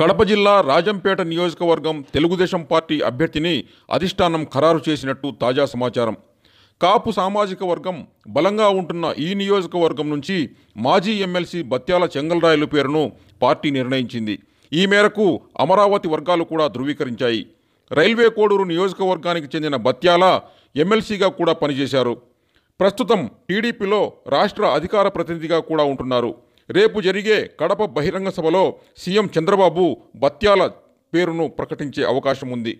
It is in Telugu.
కడప జిల్లా రాజంపేట నియోజకవర్గం తెలుగుదేశం పార్టీ అభ్యర్థిని అధిష్టానం ఖరారు చేసినట్టు తాజా సమాచారం. కాపు సామాజిక వర్గం బలంగా ఉంటున్న ఈ నియోజకవర్గం నుంచి మాజీ ఎమ్మెల్సీ బత్యాల చెంగల్రాయలు పేరును పార్టీ నిర్ణయించింది. ఈ మేరకు అమరావతి వర్గాలు కూడా ధృవీకరించాయి. రైల్వే కోడూరు నియోజకవర్గానికి చెందిన బత్యాల ఎమ్మెల్సీగా కూడా పనిచేశారు. ప్రస్తుతం టీడీపీలో రాష్ట్ర అధికార ప్రతినిధిగా కూడా ఉంటున్నారు. రేపు జరిగే కడప బహిరంగ సభలో సీఎం చంద్రబాబు బత్యాల పేరును ప్రకటించే అవకాశం ఉంది